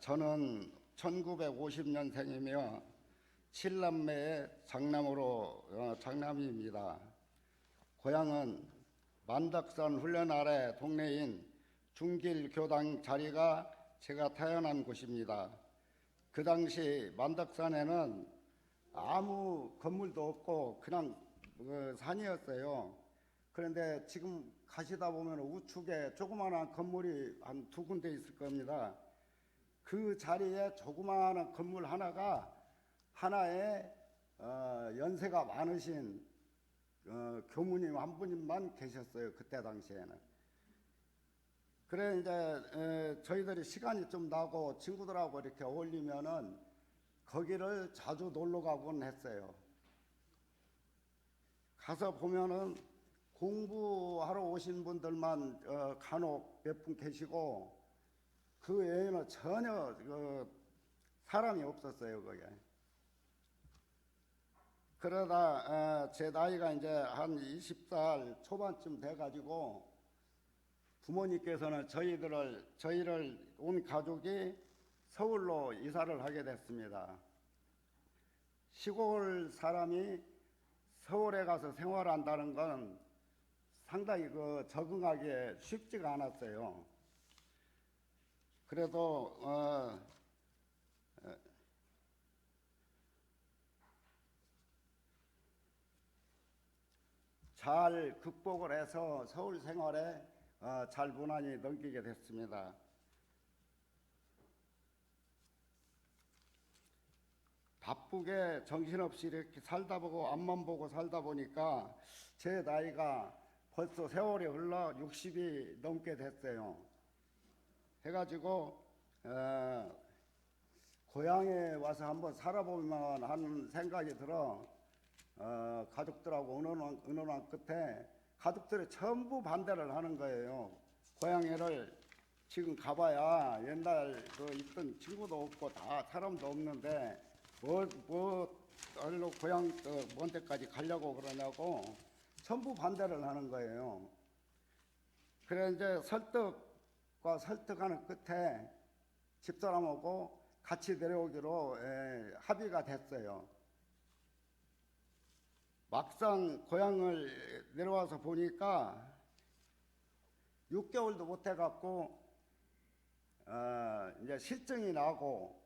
저는 1950년생이며 칠남매의 장남으로 어, 장남입니다. 고향은 만덕산 훈련 아래 동네인 중길 교당 자리가 제가 태어난 곳입니다. 그 당시 만덕산에는 아무 건물도 없고 그냥 그 산이었어요. 그런데 지금 가시다 보면 우측에 조그마한 건물이 한 두 군데 있을 겁니다. 그 자리에 조그마한 건물 하나가 하나에 어, 연세가 많으신 어, 교무님 한 분만 계셨어요. 그때 당시에는. 그래 이제 에, 저희들이 시간이 좀 나고 친구들하고 이렇게 어울리면은 거기를 자주 놀러 가곤 했어요. 가서 보면은 공부하러 오신 분들만 어, 간혹 몇 분 계시고 그 외에는 전혀 그 사람이 없었어요 거기에. 그러다 어, 제 나이가 이제 한 20살 초반쯤 돼가지고 부모님께서는 저희들을 저희를 온 가족이 서울로 이사를 하게 됐습니다. 시골 사람이 서울에 가서 생활한다는 건 상당히 그 적응하기 쉽지가 않았어요. 그래도 어, 어, 잘 극복을 해서 서울 생활에 어, 잘 무난히 넘기게 됐습니다. 바쁘게 정신없이 이렇게 살다 보고 앞만 보고 살다 보니까 제 나이가 벌써 세월이 흘러 60이 넘게 됐어요. 해가지고 어, 고향에 와서 한번 살아보면 하는 생각이 들어 어, 가족들하고 의논한, 의논한 끝에 가족들이 전부 반대를 하는 거예요. 고향에를 지금 가봐야 옛날 그 있던 친구도 없고 다 사람도 없는데 뭐, 뭐, 얼로 고향 어, 먼 데까지 가려고 그러냐고 전부 반대를 하는 거예요. 그래 이제 설득 과 설득하는 끝에 집사람하고 같이 내려오기로 에, 합의가 됐어요. 막상 고향을 내려와서 보니까 6개월도 못 해갖고 어, 이제 실증이 나고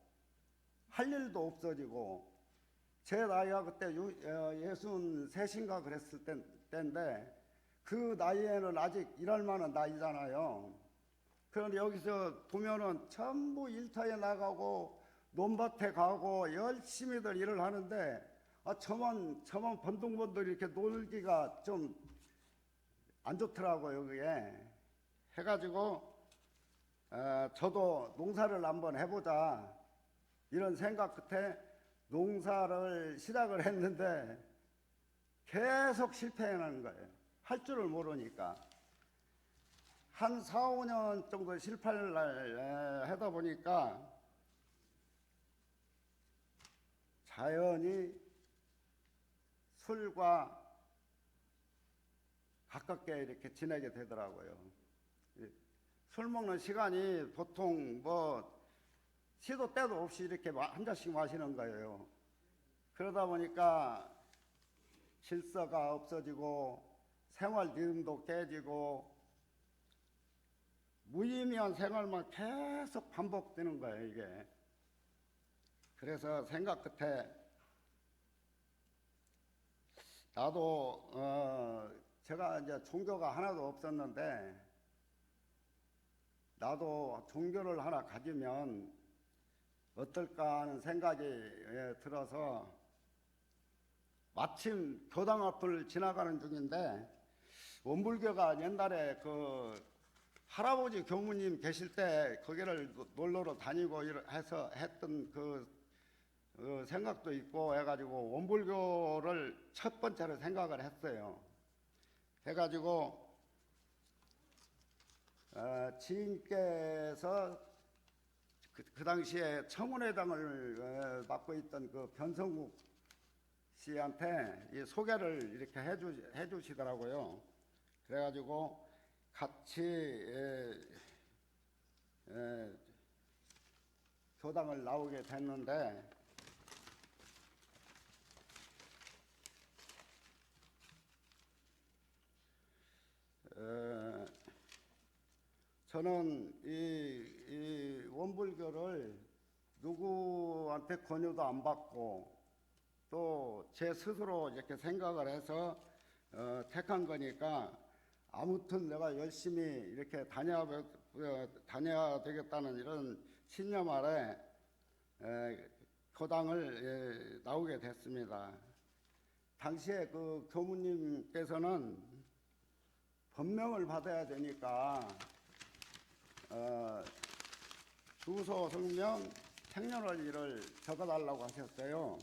할 일도 없어지고 제 나이가 그때 유- 어, 예순 셋인가 그랬을 때, 때인데 그 나이에는 아직 일할 만한 나이잖아요. 그런데 여기서 보면은 전부 일터에 나가고 논밭에 가고 열심히들 일을 하는데 아 저만 저만 번둥번둥 이렇게 놀기가 좀 안 좋더라고요 그게 해가지고 어, 저도 농사를 한번 해보자 이런 생각 끝에 농사를 시작을 했는데 계속 실패하는 거예요. 할 줄을 모르니까. 한 4, 5년 정도 실패를 에, 하다 보니까 자연히 술과 가깝게 이렇게 지내게 되더라고요. 이술 먹는 시간이 보통 뭐 시도 때도 없이 이렇게 마- 한 잔씩 마시는 거예요. 그러다 보니까 질서가 없어지고 생활 리듬도 깨지고 무의미한 생활만 계속 반복되는 거예요, 이게. 그래서 생각 끝에 나도 어 제가 이제 종교가 하나도 없었는데 나도 종교를 하나 가지면 어떨까 하는 생각이 예, 들어서 마침 교당 앞을 지나가는 중인데 원불교가 옛날에 그 할아버지 교무님 계실 때 거기를 놀러로 다니고 해서 했던 그 어, 생각도 있고 해가지고 원불교를 첫 번째로 생각을 했어요. 해가지고 어, 지인께서 그, 그 당시에 청운회장을 어, 맡고 있던 그 변성국 씨한테 이 소개를 이렇게 해주, 해주시더라고요. 그래가지고 같이 에, 에, 교당을 나오게 됐는데 어, 저는 이, 이 원불교를 누구한테 권유도 안 받고 또 제 스스로 이렇게 생각을 해서 어, 택한 거니까 아무튼 내가 열심히 이렇게 다녀야, 어, 다녀야 되겠다는 이런 신념 아래 에, 교당을 예, 나오게 됐습니다. 당시에 그 교무님께서는 법명을 받아야 되니까 어, 주소, 성명, 생년월일을 적어달라고 하셨어요.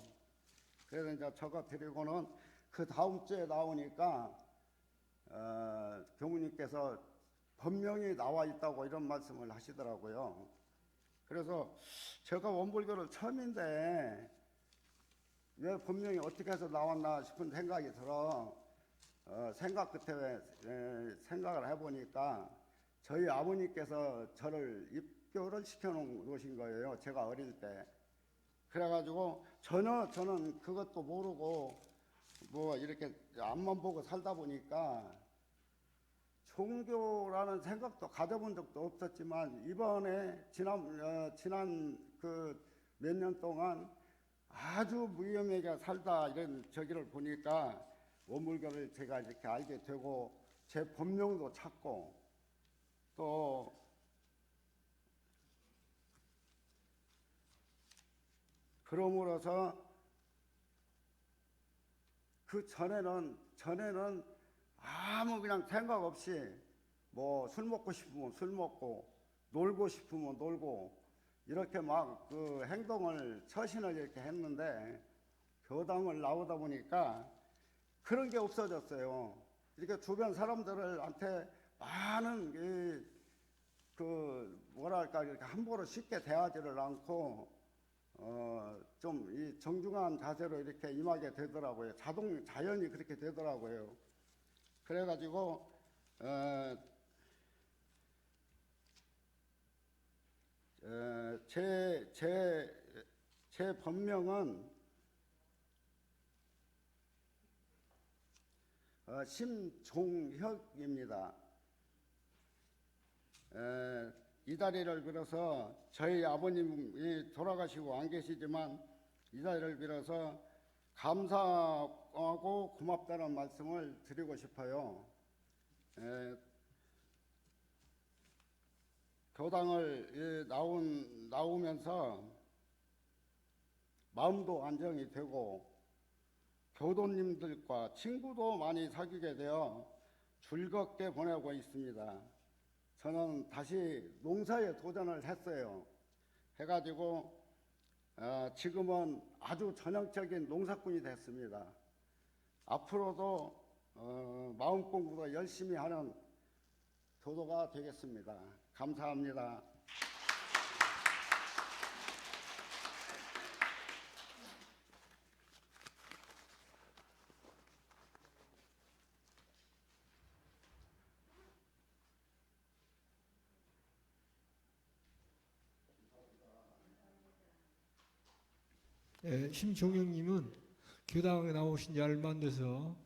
그래서 이제 적어드리고는 그 다음 주에 나오니까 어, 교무님께서 법명이 나와 있다고 이런 말씀을 하시더라고요. 그래서 제가 원불교를 처음인데 왜 법명이 어떻게 해서 나왔나 싶은 생각이 들어 어, 생각 끝에 에, 생각을 해보니까 저희 아버님께서 저를 입교를 시켜놓으신 거예요. 제가 어릴 때. 그래가지고 전혀 저는 그것도 모르고 뭐 이렇게 앞만 보고 살다 보니까 종교라는 생각도 가져본 적도 없었지만 이번에 지난 어, 지난 그 몇 년 동안 아주 무위험하게 살다 이런 저기를 보니까 원불교를 제가 이렇게 알게 되고 제 본명도 찾고 또 그러므로서 그 전에는 전에는 아무 그냥 생각 없이 뭐 술 먹고 싶으면 술 먹고 놀고 싶으면 놀고 이렇게 막 그 행동을 처신을 이렇게 했는데 교당을 나오다 보니까 그런 게 없어졌어요. 이렇게 주변 사람들한테 많은 이 그 뭐랄까 이렇게 함부로 쉽게 대하지를 않고 어 좀 이 정중한 자세로 이렇게 임하게 되더라고요. 자동 자연이 그렇게 되더라고요. 그래가지고 어, 어, 제, 제, 제 본명은 어, 심종혁입니다. 에, 이 다리를 빌어서 저희 아버님이 돌아가시고 안 계시지만 이 다리를 빌어서 감사 하고 고맙다는 말씀을 드리고 싶어요. 에, 교당을 예, 나온 나오면서 마음도 안정이 되고 교도님들과 친구도 많이 사귀게 되어 즐겁게 보내고 있습니다. 저는 다시 농사에 도전을 했어요. 해가지고 어, 지금은 아주 전형적인 농사꾼이 됐습니다. 앞으로도 어, 마음 공부도 열심히 하는 도도가 되겠습니다. 감사합니다. 예, 심종영님은 교당에 나오신 지 얼마 안 돼서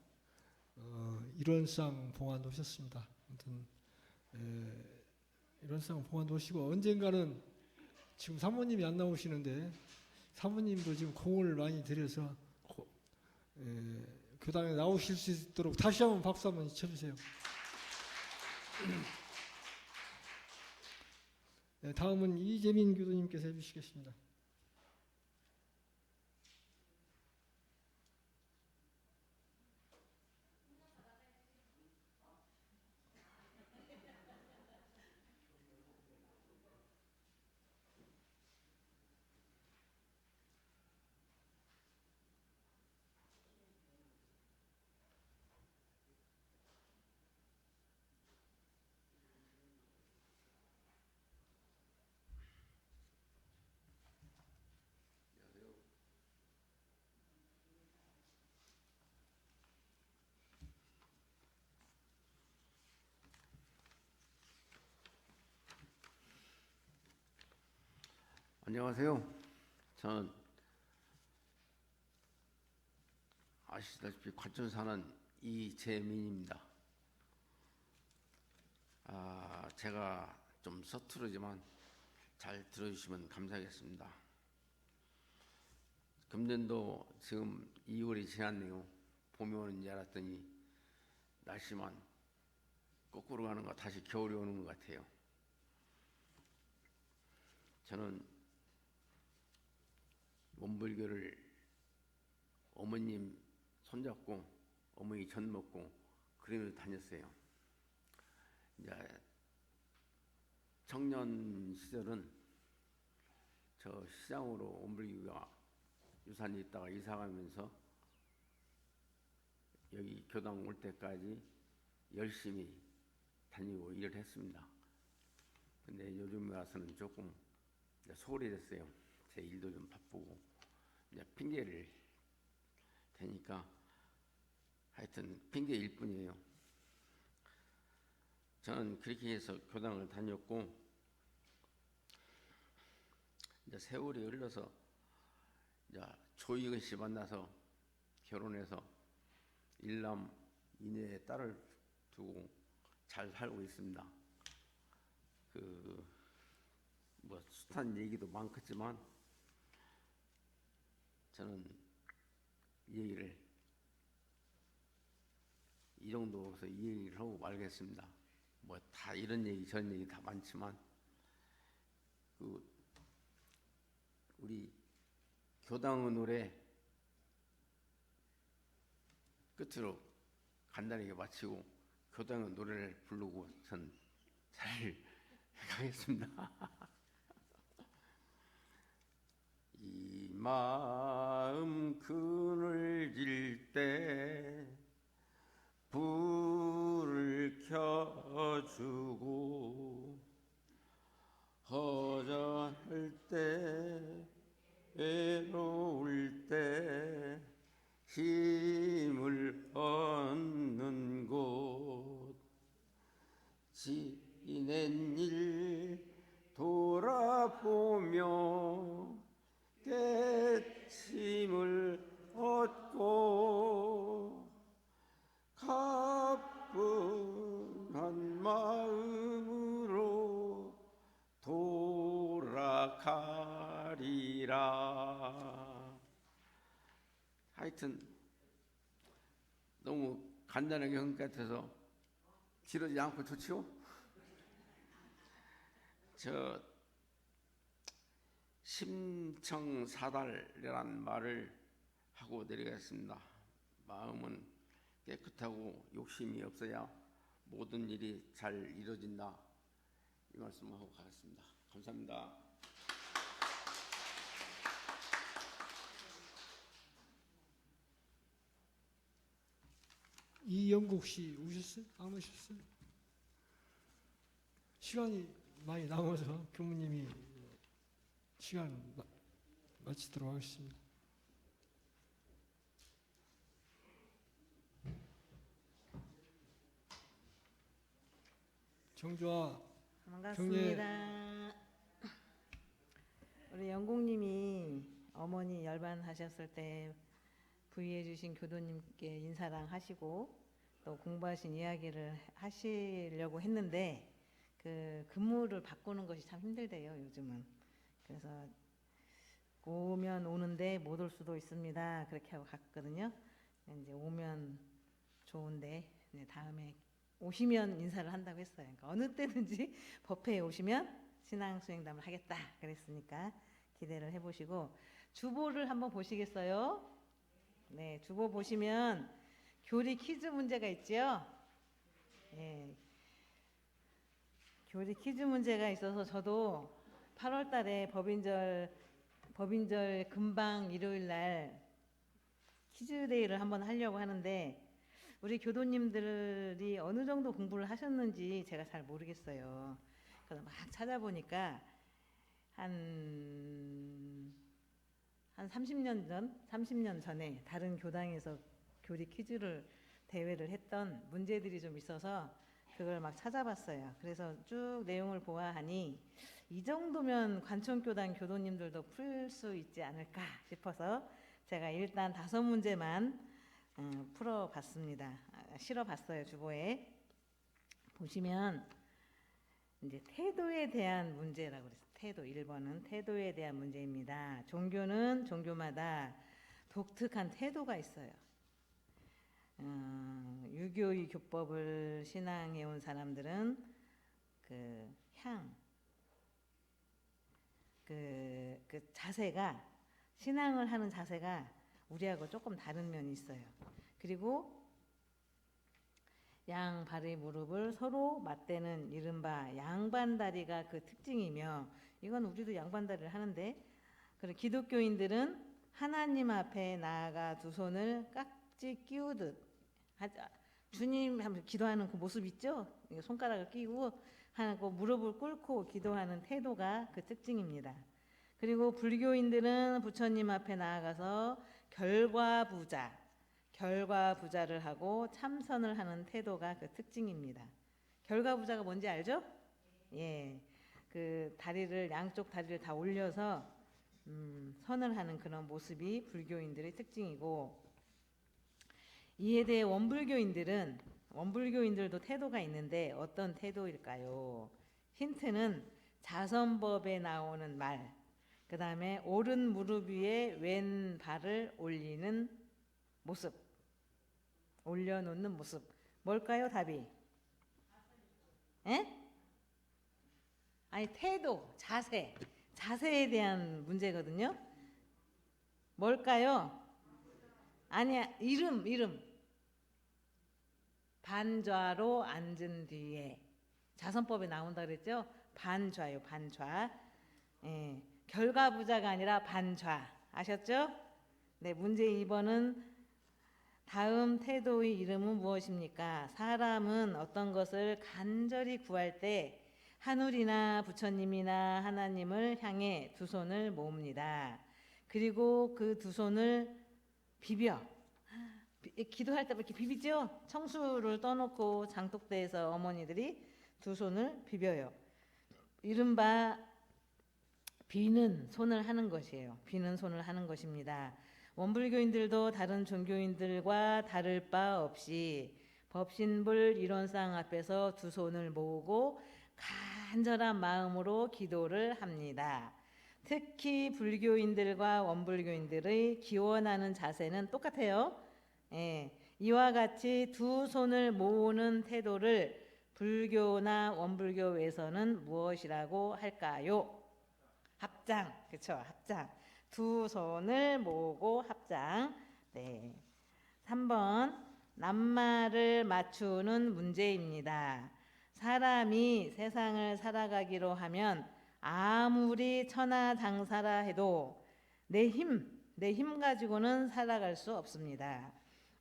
어, 일원상 봉안 오셨습니다. 아무튼 예, 일원상 봉안 오시고 언젠가는 지금 사모님이 안 나오시는데 사모님도 지금 공을 많이 들여서 고- 예, 교당에 나오실 수 있도록 다시 한번 박수 한번 쳐주세요. 예, 다음은 이재민 교도님께서 해주시겠습니다. 안녕하세요. 저는 아시다시피 과천 사는 이재민입니다. 아, 제가 좀 서투르지만 잘 들어주시면 감사하겠습니다. 금년도 지금 2월이 지났네요. 봄이 오는 줄 알았더니 날씨만 거꾸로 가는 거 다시 겨울이 오는 것 같아요. 저는 원불교를 어머님 손잡고 어머니 전 먹고 그림을 다녔어요. 이제 청년 시절은 저 시장으로 원불교가 유산이 있다가 이사 가면서 여기 교당 올 때까지 열심히 다니고 일을 했습니다. 근데 요즘 와서는 조금 됐어요. 제 일도 좀 바쁘고 이제 핑계를 대니까 하여튼 핑계일 뿐이에요. 저는 그렇게 해서 교당을 다녔고 이제 세월이 흘러서 이제 조이근 씨 만나서 결혼해서 일남 이내에 딸을 두고 잘 살고 있습니다. 그 뭐 숱한 얘기도 많겠지만 저는 이 얘기를 이 정도에서 이 얘기를 하고 말겠습니다. 뭐 다 이런 얘기 저런 얘기 다 많지만 그 우리 교당의 노래 끝으로 간단하게 마치고 교당의 노래를 부르고 전 잘 가겠습니다. 이 마음 그늘질 때 불을 켜주고 허전할 때 외로울 때 힘을 얻는 곳. 지낸 일 돌아보며 깨침을 얻고 가뿐한 마음으로 돌아가리라. 하여튼 너무 간단하게 한 것 같아서 지르지 않고 좋지요? 저 심청사달이란 말을 하고 내려갔습니다. 마음은 깨끗하고 욕심이 없어야 모든 일이 잘 이루어진다. 이 말씀하고 가겠습니다. 감사합니다. 이영국 씨 오셨어요? 안 오셨어요? 시간이 많이 남아서 교무님이 시간 마, 마치도록 하겠습니다. 정조아 반갑습니다. 우리 영국님이 어머니 열반하셨을 때 부의해 주신 교도님께 인사랑 하시고 또 공부하신 이야기를 하시려고 했는데 그 근무를 바꾸는 것이 참 힘들대요 요즘은. 그래서 오면 오는데 못 올 수도 있습니다. 그렇게 하고 갔거든요. 이제 오면 좋은데 이제 다음에 오시면 인사를 한다고 했어요. 그러니까 어느 때든지 법회에 오시면 신앙 수행담을 하겠다 그랬으니까 기대를 해보시고 주보를 한번 보시겠어요? 네, 주보 보시면 교리 퀴즈 문제가 있죠. 예, 교리 퀴즈 문제가 있어서 저도 8월 달에 법인절 법인절 금방 일요일 날 퀴즈 데이를 한번 하려고 하는데 우리 교도님들이 어느 정도 공부를 하셨는지 제가 잘 모르겠어요. 그래서 막 찾아보니까 한, 한 30년 전, 30년 전에 다른 교당에서 교리 퀴즈를 대회를 했던 문제들이 좀 있어서 그걸 막 찾아봤어요. 그래서 쭉 내용을 보아하니 이 정도면 관천교단 교도님들도 풀 수 있지 않을까 싶어서 제가 일단 다섯 문제만 음, 풀어봤습니다. 아, 실어봤어요 주보에 보시면 이제 태도에 대한 문제라고 그랬어요. 태도 1번은 태도에 대한 문제입니다. 종교는 종교마다 독특한 태도가 있어요. 어, 유교의 교법을 신앙해 온 사람들은 그 향, 그, 그 자세가 신앙을 하는 자세가 우리하고 조금 다른 면이 있어요. 그리고 양 발의 무릎을 서로 맞대는 이른바 양반다리가 그 특징이며 이건 우리도 양반다리를 하는데 그리고 기독교인들은 하나님 앞에 나아가 두 손을 깍지 끼우듯 하자. 주님 하면 기도하는 그 모습 있죠? 손가락을 끼고 하고 무릎을 꿇고 기도하는 태도가 그 특징입니다. 그리고 불교인들은 부처님 앞에 나아가서 결과 부자, 결과 부자를 하고 참선을 하는 태도가 그 특징입니다. 결과 부자가 뭔지 알죠? 예, 그 다리를 양쪽 다리를 다 올려서 음, 선을 하는 그런 모습이 불교인들의 특징이고 이에 대해 원불교인들은 원불교인들도 태도가 있는데 어떤 태도일까요? 힌트는 자선법에 나오는 말, 그 다음에 오른 무릎 위에 왼 발을 올리는 모습, 올려놓는 모습. 뭘까요, 답이? 에? 아니 태도, 자세, 자세에 대한 문제거든요. 뭘까요? 아니야, 이름, 이름. 반좌로 앉은 뒤에 자선법에 나온다 그랬죠? 반좌요, 반좌. 예, 결과 부자가 아니라 반좌. 아셨죠? 네, 문제 2번은 다음 태도의 이름은 무엇입니까? 사람은 어떤 것을 간절히 구할 때 하늘이나 부처님이나 하나님을 향해 두 손을 모읍니다. 그리고 그 두 손을 비벼. 비- 기도할 때 이렇게 비비죠? 청수를 떠놓고 장독대에서 어머니들이 두 손을 비벼요. 이른바 비는 손을 하는 것이에요. 비는 손을 하는 것입니다. 원불교인들도 다른 종교인들과 다를 바 없이 법신불 이론상 앞에서 두 손을 모으고 간절한 마음으로 기도를 합니다. 특히 불교인들과 원불교인들의 기원하는 자세는 똑같아요. 예, 이와 같이 두 손을 모으는 태도를 불교나 원불교에서는 무엇이라고 할까요? 합장, 그렇죠? 합장. 두 손을 모으고 합장. 네. 3번 낱말을 맞추는 문제입니다. 사람이 세상을 살아가기로 하면 아무리 천하장사라 해도 내 힘, 내 힘 가지고는 살아갈 수 없습니다.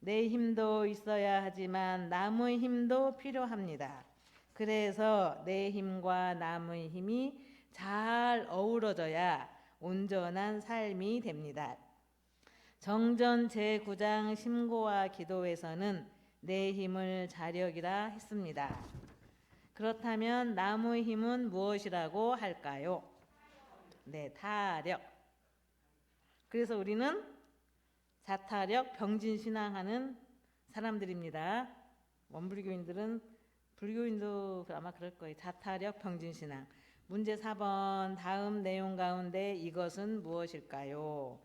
내 힘도 있어야 하지만 남의 힘도 필요합니다. 그래서 내 힘과 남의 힘이 잘 어우러져야 온전한 삶이 됩니다. 정전 제9장 심고와 기도에서는 내 힘을 자력이라 했습니다. 그렇다면 남의 힘은 무엇이라고 할까요? 네, 타력. 그래서 우리는 자타력 병진신앙하는 사람들입니다. 원불교인들은 불교인도 아마 그럴 거예요. 자타력 병진신앙. 문제 4번 다음 내용 가운데 이것은 무엇일까요?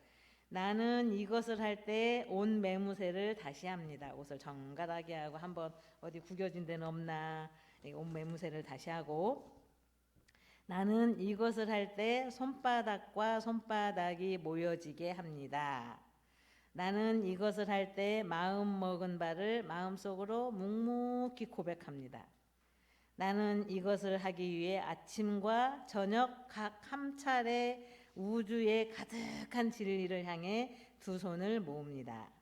나는 이것을 할 때 온 매무새를 다시 합니다. 옷을 정갈하게 하고 한번 어디 구겨진 데는 없나 이온 매무새를 다시 하고 나는 이것을 할 때 손바닥과 손바닥이 모여지게 합니다. 나는 이것을 할 때 마음 먹은 바를 마음속으로 묵묵히 고백합니다. 나는 이것을 하기 위해 아침과 저녁 각 한 차례 우주의 가득한 진리를 향해 두 손을 모읍니다.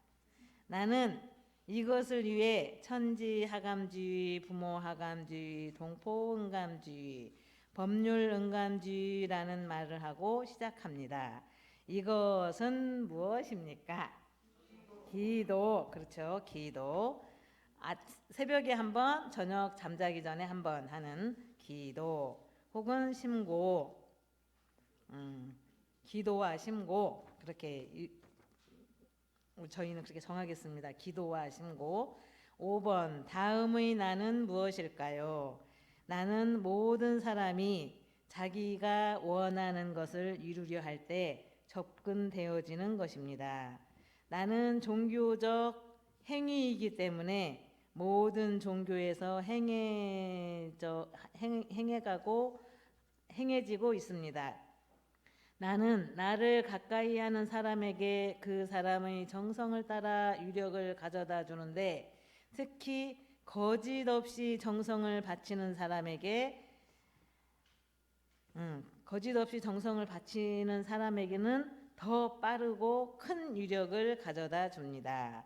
나는 이것을 위해 천지하감주의, 부모하감주의, 동포응감주의, 법률응감주의라는 말을 하고 시작합니다. 이것은 무엇입니까? 기도, 그렇죠. 기도. 아, 새벽에 한 번, 저녁 잠자기 전에 한번 하는 기도 혹은 심고, 음, 기도와 심고 그렇게 이- 저희는 그렇게 정하겠습니다. 기도와 심고. 5번 다음의 나는 무엇일까요? 나는 모든 사람이 자기가 원하는 것을 이루려 할 때 접근되어지는 것입니다. 나는 종교적 행위이기 때문에 모든 종교에서 행해져 행, 행해가고 행해지고 있습니다. 나는 나를 가까이 하는 사람에게 그 사람의 정성을 따라 유력을 가져다 주는데 특히 거짓 없이 정성을 바치는 사람에게 음, 거짓 없이 정성을 바치는 사람에게는 더 빠르고 큰 유력을 가져다 줍니다.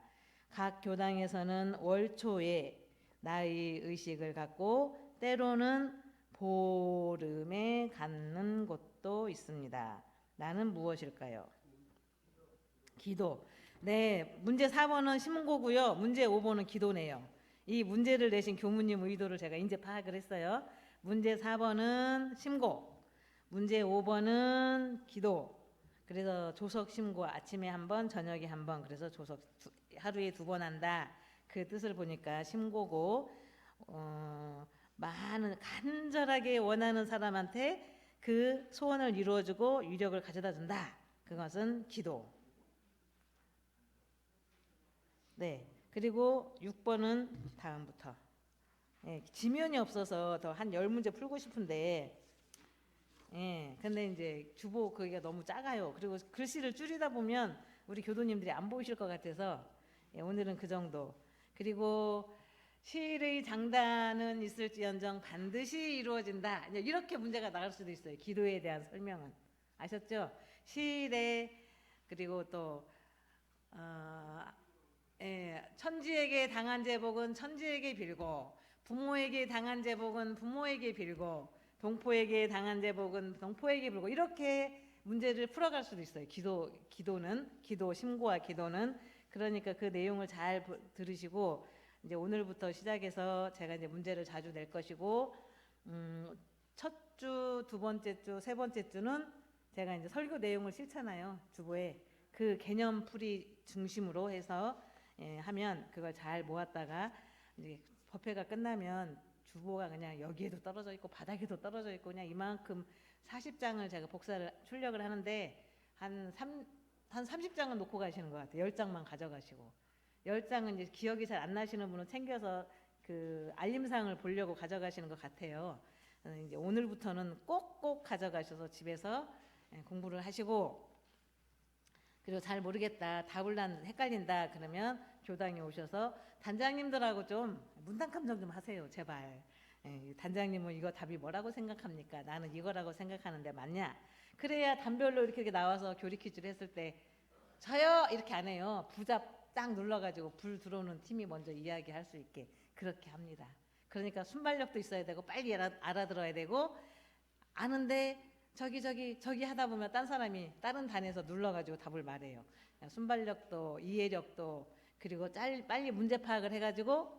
각 교당에서는 월초에 나의 의식을 갖고 때로는 보름에 갖는 곳도 있습니다. 나는 무엇일까요? 기도. 네, 문제 4번은 신고고요. 문제 5번은 기도네요. 이 문제를 내신 교무님 의도를 제가 이제 파악을 했어요. 문제 4번은 심고, 문제 5번은 기도. 그래서 조석 심고 아침에 한 번, 저녁에 한 번. 그래서 조석 두- 하루에 두 번 한다. 그 뜻을 보니까 심고고 어, 많은 간절하게 원하는 사람한테 그 소원을 이루어주고 유력을 가져다 준다. 그것은 기도. 네. 그리고 6번은 다음부터. 예, 지면이 없어서 더 한 열 문제 풀고 싶은데, 예, 근데 이제 주보 그게 너무 작아요. 그리고 글씨를 줄이다 보면 우리 교도님들이 안 보이실 것 같아서 예, 오늘은 그 정도. 그리고 시의 장단은 있을지언정 반드시 이루어진다. 이렇게 문제가 나갈 수도 있어요. 기도에 대한 설명은 아셨죠? 시일에 그리고 또 어, 예, 천지에게 당한 제복은 천지에게 빌고 부모에게 당한 제복은 부모에게 빌고 동포에게 당한 제복은 동포에게 빌고 이렇게 문제를 풀어갈 수도 있어요. 기도 기도는 기도 심고와 기도는 그러니까 그 내용을 잘 보- 들으시고 이제 오늘부터 시작해서 제가 이제 문제를 자주 낼 것이고 음, 첫 주, 두 번째 주, 세 번째 주는 제가 이제 설교 내용을 실잖아요 주보에 그 개념 풀이 중심으로 해서 예, 하면 그걸 잘 모았다가 이제 법회가 끝나면 주보가 그냥 여기에도 떨어져 있고 바닥에도 떨어져 있고 그냥 이만큼 40장을 제가 복사를 출력을 하는데 한 3, 한 30장은 놓고 가시는 것 같아요. 10장만 가져가시고. 10장은 이제 기억이 잘 안 나시는 분은 챙겨서 그 알림상을 보려고 가져가시는 것 같아요. 어, 이제 오늘부터는 꼭꼭 가져가셔서 집에서 예, 공부를 하시고 그리고 잘 모르겠다, 답을 난 헷갈린다 그러면 교당에 오셔서 단장님들하고 좀 문당 감정 좀 하세요, 제발. 예, 단장님은 이거 답이 뭐라고 생각합니까? 나는 이거라고 생각하는데 맞냐? 그래야 단별로 이렇게, 이렇게 나와서 교리 퀴즈를 했을 때 저요 이렇게 안 해요. 부자 딱 눌러가지고 불 들어오는 팀이 먼저 이야기할 수 있게 그렇게 합니다. 그러니까 순발력도 있어야 되고 빨리 알아, 알아 들어야 되고 아는데 저기 저기 저기 하다 보면 딴 사람이 다른 단에서 눌러가지고 답을 말해요. 순발력도 이해력도 그리고 짤, 빨리 문제 파악을 해가지고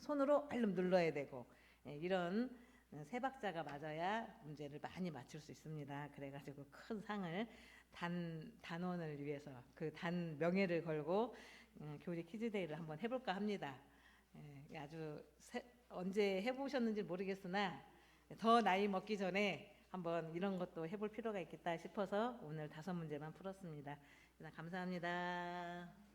손으로 얼른 눌러야 되고 예, 이런 세 박자가 맞아야 문제를 많이 맞출 수 있습니다. 그래가지고 큰 상을 단 단원을 위해서 그 단 명예를 걸고 음, 교리 퀴즈데이를 한번 해볼까 합니다. 예, 아주 새- 언제 해보셨는지 모르겠으나 더 나이 먹기 전에 한번 이런 것도 해볼 필요가 있겠다 싶어서 오늘 다섯 문제만 풀었습니다. 감사합니다.